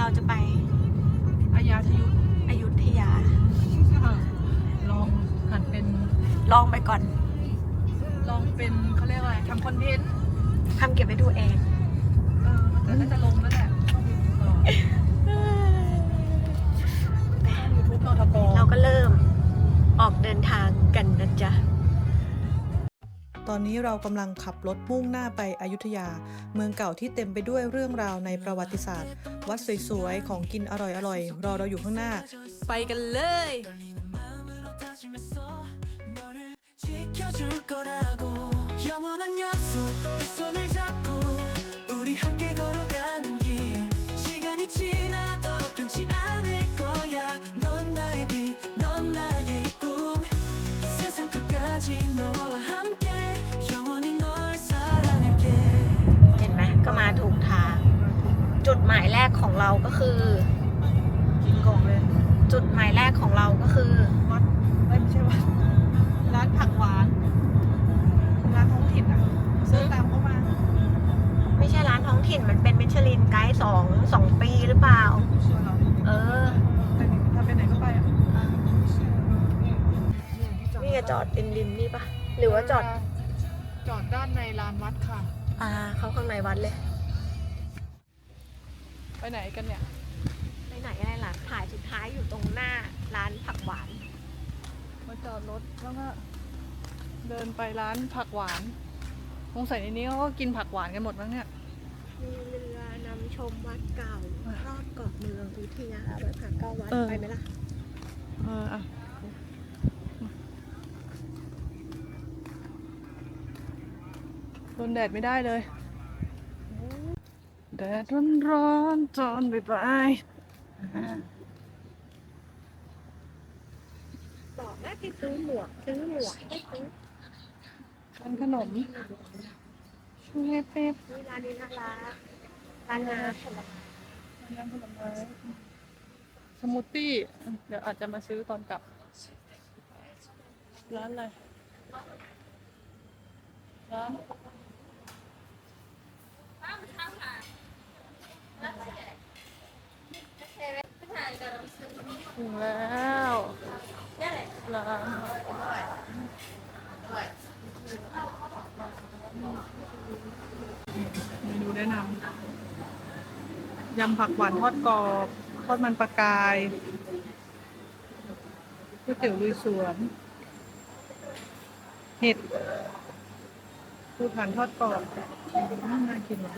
เราจะไปอายาทยุทธอยุธยา ลองหันเป็นลองไปก่อน ลองเป็นเขาเรียกว่าอะไรทำคอนเทนต์ทำเก็บไว้ดูเอง เออแต่ก็จะลงแล้วแหละยูทูบนทก เราก็เริ่มออกเดินทางกันนะจ๊ะ ตอนนี้เรากำลังขับรถมุ่งหน้าไปอยุธยา เมืองเก่าที่เต็มไปด้วยเรื่องราวในประวัติศาสตร์ วัดสวยๆ ของกินอร่อยๆ รอเราอยู่ข้างหน้า ไปกันเลย 지켜줄 거라고 영원한 약속 내 손을 잡고 우리 함께 걸어가는 길 시간이 지나도 끊지 않을 거야 넌 나의 빛 넌 나의 꿈 세상 끝까지 너와 함께 แรกของเราก็คือ กินกล่องเลย จุดหมายแรกของเราก็คือวัดเอ้ยไม่ใช่วัดร้านผักหวาน ร้านท้องถิ่นอะซื้อตามเข้ามา ไม่ใช่ร้านท้องถิ่นมันเป็นมิชลินไกด์สองสองปีหรือเปล่าชัวร์เหรอเออแต่นี่ถ้าไปไหนก็ไปอะนี่ไงจอดริมริมนี่ปะหรือว่าจอด จอดด้านในลานวัดค่ะ อ่า เข้าข้างในวัดเลย ไปไหนกันเนี่ย ไปไหนอะไรล่ะถ่ายสุดท้ายอยู่ตรงหน้าร้านผักหวาน มาจอดรถแล้วก็เดินไปร้านผักหวานสงสัยในนี้เขาก็กินผักหวานกันหมดมั้งเนี่ย มีเรือนำชมวัดเก่ารอบเกาะเมืองวิทยาไปผ่านเก้าวัดเออ ไปไหมล่ะ เอออะโดนแดดไม่ได้เลย แดดร้อนร้อนๆจอนบายบายบอกแม่ไปซื้อหมวกซื้อหมวกไม่ซื้อร้านขนมช่วยเป๊บนี่ร้านนี้น่ารักร้านน้ำผลไม้ร้านผลไม้สมูทตี้ เดี๋ยวอาจจะมาซื้อตอนกลับ ร้านอะไรร้าน ถึงแล้วร้านเมนูแนะนำยำผักหวานทอดกรอบทอดมันปลากายก๋วยเตี๋ยวลุยสวน เห็ดปูผ่านทอดกรอบน่ากินว่ะ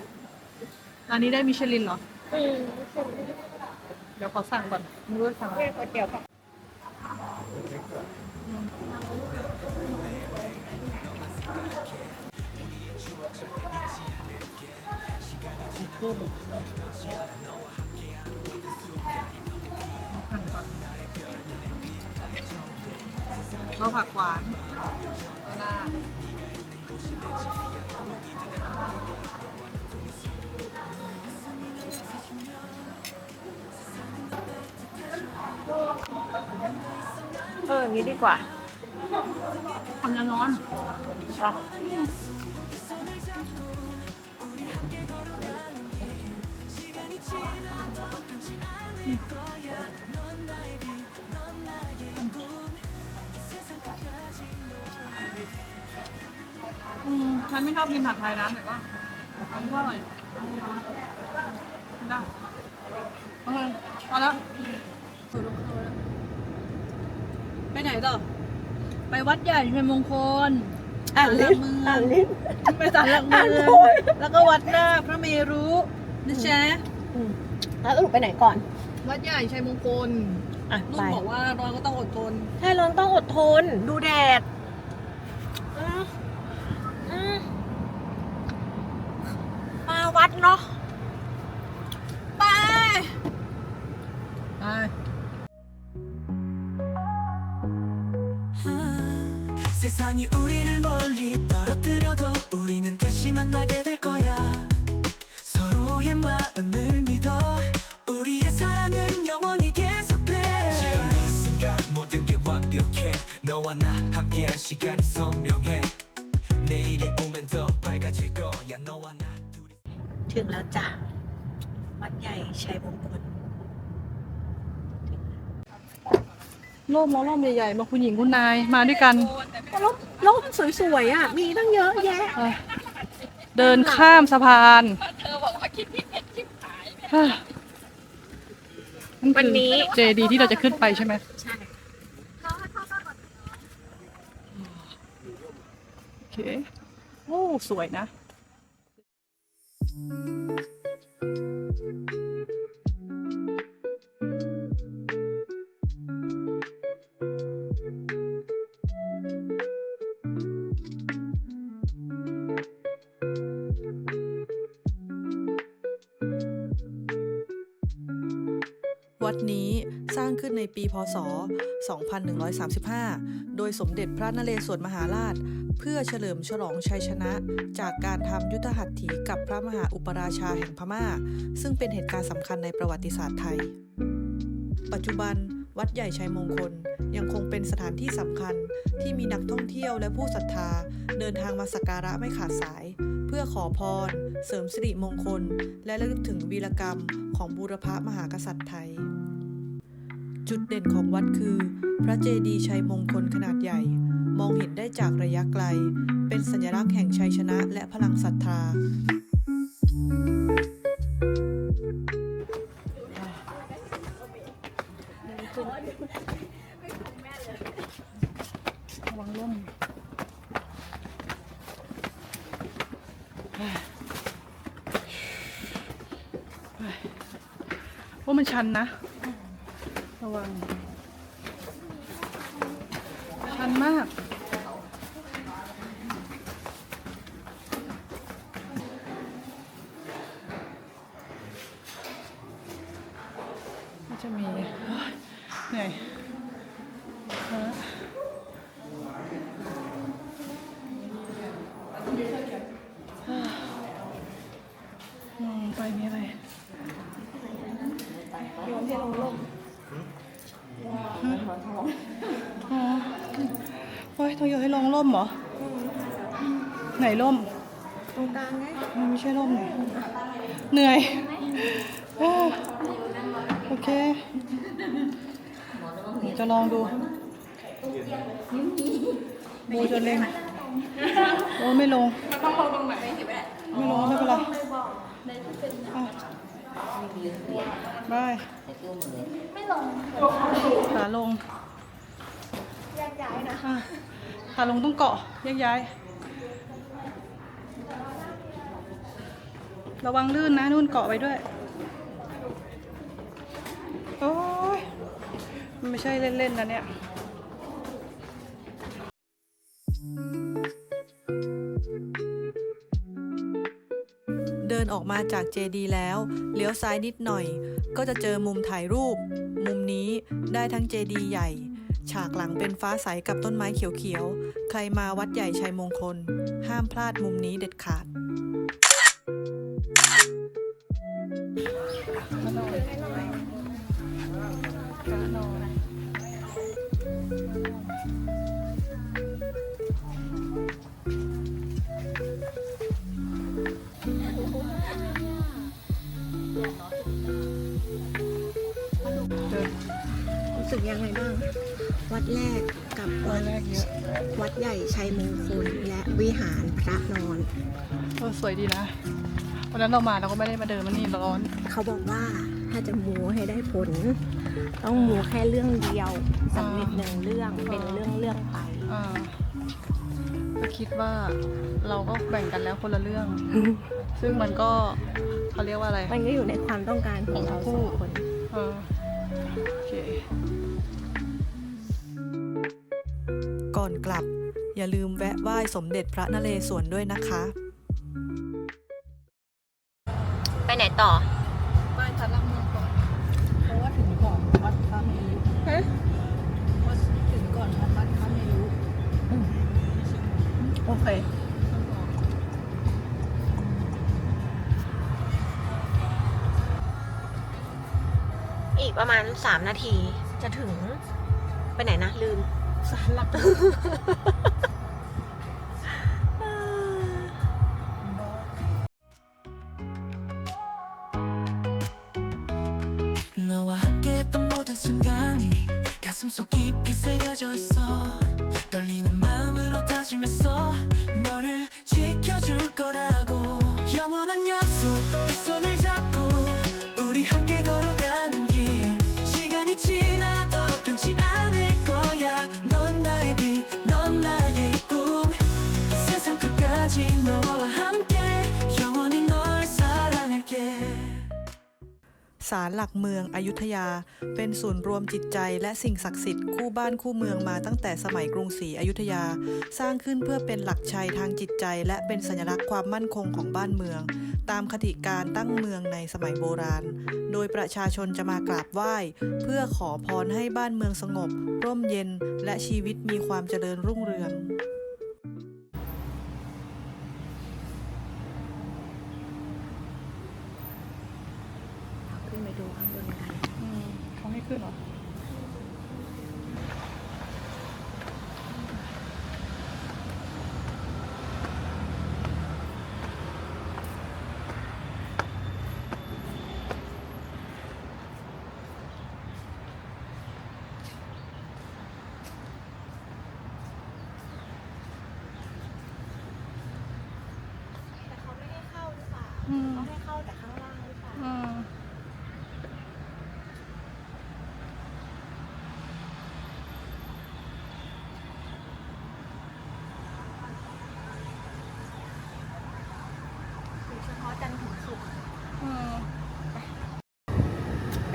ร้านนี้ได้มิชลินเหรอ อืม เดี๋ยวขอสั่งก่อนไม่รู้สั่งอะไรเรียก๋วยเตี๋ยวกับข้าวผักหวานลา เอออย่างนี้ดีกว่าทำยานอนหรออืมฉันไม่ชอบกินผัดไทยร้านไหนบ้างอันนี้ว่าอร่อยได้โอเคพอแล้ว ไปไหนต่อ ไปวัดใหญ่ชัยมงคลอ่านลิ้นมืออ่านลิ้นไปศาลหลักอ่านเมืองโพยแล้วก็วัดหน้าพระเมรุนะจ๊ะอืมแล้วสรุปไปไหนก่อน วัดใหญ่ชัยมงคลอะลุไปงบอกว่าร้อนก็ต้องอดทน ใช่เราต้องอดทน ดูแดดอืมอืมมาวัดเนาะ 해 너와 나 함께한 시간이 선명해 내일이 오면 더 밝아질 거야 너와 나 둘이 ถึงแล้วจ้ะวัดใหญ่ชัยมงคลร่มแล่มใหญ่ๆมาคุณหญิงคุณนายมาด้วยกันร่มร่มสวยๆอะ มีตั้งเยอะแยะเดินข้ามสะพานวัวันนี้ เจดีที่เราจะขึ้นไปใช่ไหม ใช่ โอเคโอ้ สวยนะวัด ปีพศ 2135 โดยสมเด็จพระนเรศวรมหาราช เพื่อเฉลิมฉลองชัยชนะ จากการทำยุทธหัตถีกับพระมหาอุปราชาแห่งพม่า ซึ่งเป็นเหตุการณ์สำคัญในประวัติศาสตร์ไทย ปัจจุบันวัดใหญ่ชัยมงคลยังคงเป็นสถานที่สำคัญที่มีนักท่องเที่ยวและผู้ศรัทธา เดินทางมาสักการะไม่ขาดสาย เพื่อขอพร เสริมสิริมงคล และระลึกถึงวีรกรรมของบูรพมหากษัตริย์ไทย จุดเด่นของวัดคือ พระเจดีย์ชัยมงคลขนาดใหญ่ มองเห็นได้จากระยะไกล เป็นสัญลักษณ์แห่งชัยชนะและพลังศรัทธา วังร่มว่ามันชันนะ ระวัง ชันมาก ก็จะมีเหนื่อยมองไปมีอะไรโยนให้ลงร่ม อ๋อโอ้ยต้องโยนให้ลงร่มเหรอ ไหนร่ม ตรงกลางไงมันไม่ใช่ร่มไหนเหนื่อยโอ้โอเคเดี๋ยวจะลองดูโบจะเล็งโอ้ไม่ลงไม่ลงไม่เป็นไรอะ บายไม่ลงขาลงแยกย้ายนะขาลงต้องเกาะแยกย้าย ระวังลื่นนะนู่นเกาะไว้ด้วย โอ้ยมันไม่ใช่เล่นๆนะเนี่ย ออกมาจากเจดีแล้ว เลี้ยวซ้ายนิดหน่อย ก็จะเจอมุมถ่ายรูป มุมนี้ได้ทั้งเจดีใหญ่ ฉากหลังเป็นฟ้าใสกับต้นไม้เขียวๆ ใครมาวัดใหญ่ชัยมงคล ห้ามพลาดมุมนี้เด็ดขาด สึกยังไงบ้าง วัดแรกกับตอวันดแรกเยอะวัดใหญ่ชัยมงคลและวิหารพระนอนเออสวยดีนะ วันนั้นเรามาเราก็ไม่ได้มาเดินมานี่ร้อน เขาบอกว่าถ้าจะมูให้ได้ผล ต้องมูแค่เรื่องเดียวสำเร็จหนึ่งเรื่องเป็นเรื่องเรื่องไปอ่าก็คิดว่าเราก็แบ่งกันแล้วคนละเรื่อง ซึ่งมันก็เขาเรียกว่าอะไร มันก็อยู่ในความต้องการของเราสองคนเออโอเค ก่อนกลับ อย่าลืมแวะไหว้สมเด็จพระนเรศวรด้วยนะคะ ไปไหนต่อไหว้พระลักเมืองก่อน เพราะว่าถึงก่อนวัดพระเมรุฮะว่าถึงก่อนวัดพระเมรุโอเคอีกประมาณ 3 นาทีจะถึง ไปไหนนะ ลืม Sahlak. 너와 함께했던 모든 순간이 가슴 속 깊이 새겨져 있어 떨리는 마음으로 다짐했어 너를 지켜줄 거라고 영원한 약속 내 손을 ศาลหลักเมืองอยุธยา เป็นศูนย์รวมจิตใจและสิ่งศักดิ์สิทธิ์คู่บ้านคู่เมืองมาตั้งแต่สมัยกรุงศรีอยุธยา สร้างขึ้นเพื่อเป็นหลักชัยทางจิตใจ และเป็นสัญลักษณ์ความมั่นคงของบ้านเมือง ตามคติการตั้งเมืองในสมัยโบราณ โดยประชาชนจะมากราบไหว้ เพื่อขอพรให้บ้านเมืองสงบ ร่มเย็น และชีวิตมีความเจริญรุ่งเรือง ขึ้นไปดูข้างบนกัน อืมเขาให้ขึ้นเหรอ แต่เขาไม่ให้เข้าหรือเปล่า อืม เขาให้เข้าแต่ข้างล่างหรือเปล่า อืม อยู่เฉพาะจันทร์ถึงศุกร์ อืม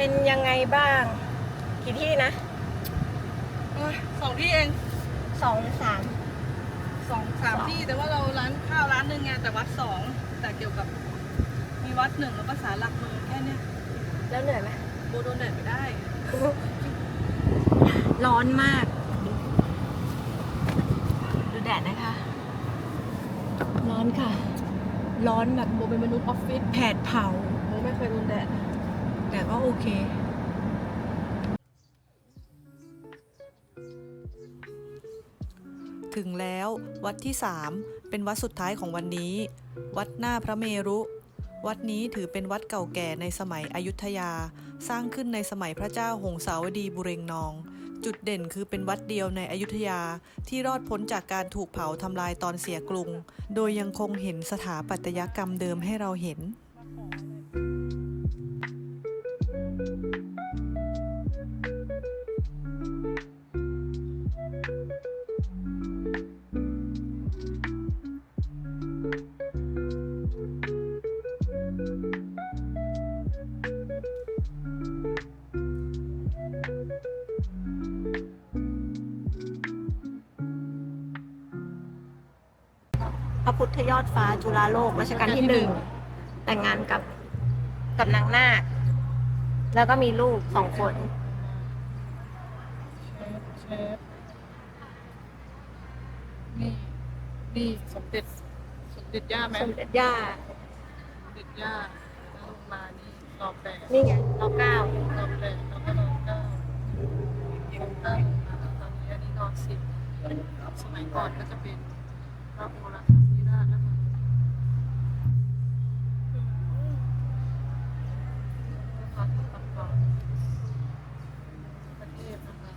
เป็นยังไงบ้าง กี่ที่นะเอ้ยสองที่เองสองหรือสาม สองสามที่แต่ว่าเราร้านข้าวร้านหนึ่งไงแต่วัดสองแต่เกี่ยวกับ มีวัดหนึ่งแล้วก็ศาลหลักเมืองแค่เนี้ยแล้วเหนื่อยไหม โบโดนแดดไม่ได้ร้อนมาก ดูแดดนะคะ ร้อนค่ะ ร้อนแบบโบเป็นมนุษย์ออฟฟิศแผดเผา โบไม่เคยโดนแดด แต่ก็โอเคถึงแล้ววัดที่ 3 เป็นวัดสุดท้ายของวันนี้ วัดหน้าพระเมรุ วัดนี้ถือเป็นวัดเก่าแก่ในสมัยอยุธยา สร้างขึ้นในสมัยพระเจ้าหงสาวดีบุเรงนอง จุดเด่นคือเป็นวัดเดียวในอยุธยาที่รอดพ้นจากการถูกเผาทำลายตอนเสียกรุง โดยยังคงเห็นสถาปัตยกรรมเดิมให้เราเห็น ระพุทธยอดฟ้าจุฬาโลกรัชกาลที่หนึ่งแต่งงานกับกับนางนาคแล้วก็มีลูกสองคน เชฟนี่ นี่สมเด็จ สมเด็จย่าไหมสมเด็จย่า สมเด็จย่าแล้วลงมานี่รอบแปดนี่ไงรอเก้ารอบแปดแล้วก็รอบเก้าเก้าลงมาแล้วตอนนี้อันนี้รอบสิบสมัยก่อนก็จะเป็นพระโอรสาธิราชนะคะพระที่ตักบาตรประเทศนะคะ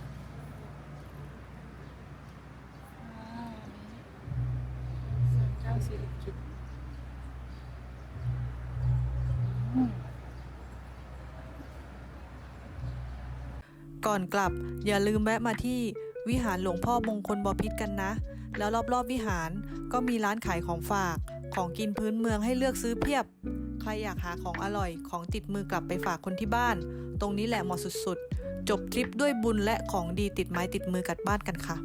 อ่านี่ศาลเจ้าสิริกิติ์อืม ก่อนกลับอย่าลืมแวะมาที่วิหารหลวงพ่อมงคลบพิษกันนะ แล้วรอบๆวิหารก็มีร้านขายของฝาก ของกินพื้นเมืองให้เลือกซื้อเพียบ ใครอยากหาของอร่อยของติดมือกลับไปฝากคนที่บ้าน ตรงนี้แหละเหมาะสุดๆ จบทริปด้วยบุญและของดีติดไม้ติดมือกลับบ้านกันค่ะ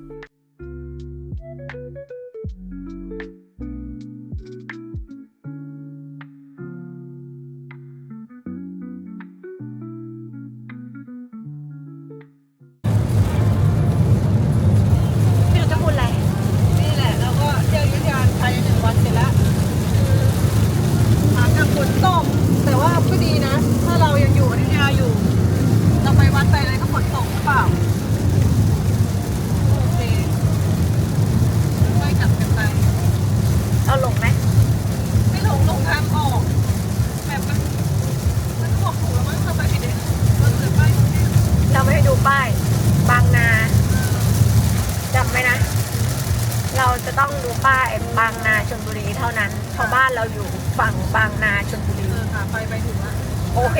นา จำไหมนะ เราจะต้องดูป้ายบางนาชนบุรีเท่านั้น เพราะบ้านเราอยู่ฝั่งบางนาชนบุรี เออค่ะไปไปถึงละโอเค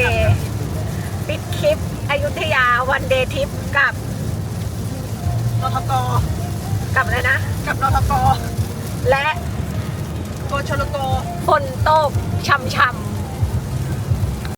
ปิดคลิปอยุธยาวันเดย์ทริปกับนทกกับอะไรนะ กับนทกและโกชลโก ฝนตกช่ำๆ